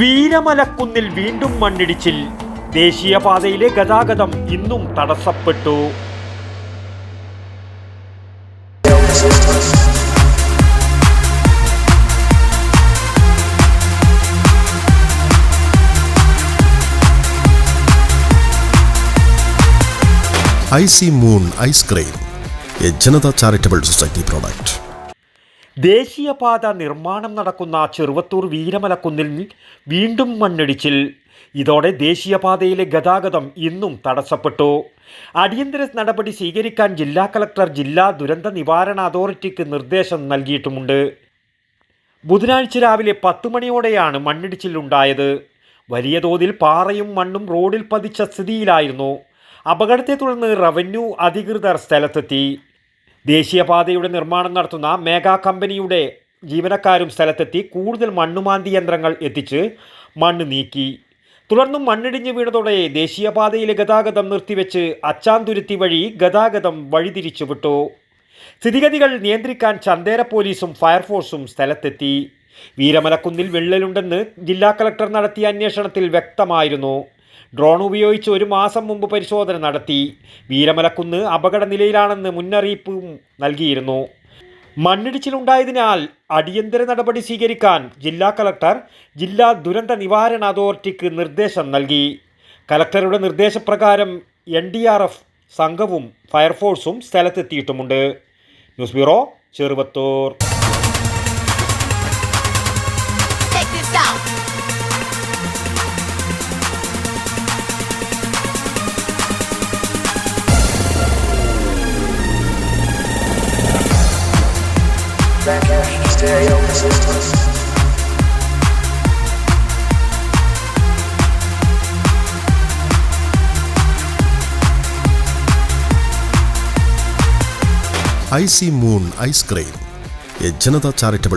വീരമലക്കുന്നിൽ വീണ്ടും മണ്ണിടിച്ചിൽ. ദേശീയപാതയിലെ ഗതാഗതം ഇന്നും തടസ്സപ്പെട്ടു. Icy moon ice cream a Janata charitable society product. ദേശീയപാത നിർമ്മാണം നടക്കുന്ന ചെറുവത്തൂർ വീരമലക്കുന്നിൽ വീണ്ടും മണ്ണിടിച്ചിൽ. ഇതോടെ ദേശീയപാതയിലെ ഗതാഗതം ഇന്നും തടസ്സപ്പെട്ടു. അടിയന്തര നടപടി സ്വീകരിക്കാൻ ജില്ലാ കളക്ടർ ജില്ലാ ദുരന്ത നിവാരണ അതോറിറ്റിക്ക് നിർദ്ദേശം നൽകിയിട്ടുമുണ്ട്. ബുധനാഴ്ച രാവിലെ പത്ത് മണിയോടെയാണ് മണ്ണിടിച്ചിലുണ്ടായത്. വലിയ തോതിൽ പാറയും മണ്ണും റോഡിൽ പതിച്ച സ്ഥിതിയിലായിരുന്നു. അപകടത്തെ തുടർന്ന് റവന്യൂ അധികൃതർ സ്ഥലത്തെത്തി. ദേശീയപാതയുടെ നിർമ്മാണം നടത്തുന്ന മേഗാ കമ്പനിയുടെ ജീവനക്കാരും സ്ഥലത്തെത്തി കൂടുതൽ മണ്ണുമാന്തി യന്ത്രങ്ങൾ എത്തിച്ച് മണ്ണ് നീക്കി. തുടർന്നും മണ്ണിടിഞ്ഞു വീണതോടെ ദേശീയപാതയിലെ ഗതാഗതം നിർത്തിവെച്ച് അച്ചാന്തുരുത്തി വഴി ഗതാഗതം വഴിതിരിച്ചു വിട്ടു. സ്ഥിതിഗതികൾ നിയന്ത്രിക്കാൻ ചന്തേര പോലീസും ഫയർഫോഴ്സും സ്ഥലത്തെത്തി. വീരമലക്കുന്നിൽ വിള്ളലുണ്ടെന്ന് ജില്ലാ കളക്ടർ നടത്തിയ അന്വേഷണത്തിൽ വ്യക്തമായിരുന്നു. ഡ്രോൺ ഉപയോഗിച്ച് ഒരു മാസം മുമ്പ് പരിശോധന നടത്തി. വീരമലക്കുന്ന് അപകട നിലയിലാണെന്ന് മുന്നറിയിപ്പും നൽകിയിരുന്നു. മണ്ണിടിച്ചിലുണ്ടായതിനാൽ അടിയന്തര നടപടി സ്വീകരിക്കാൻ ജില്ലാ കളക്ടർ ജില്ലാ ദുരന്ത നിവാരണ അതോറിറ്റിക്ക് നിർദ്ദേശം നൽകി. കലക്ടറുടെ നിർദ്ദേശപ്രകാരം എൻ ഡി ആർ എഫ് സംഘവും ഫയർഫോഴ്സും സ്ഥലത്തെത്തിയിട്ടുമുണ്ട്. News bureau Cheruvathur. Stereo C moon ice cream a Janata charitable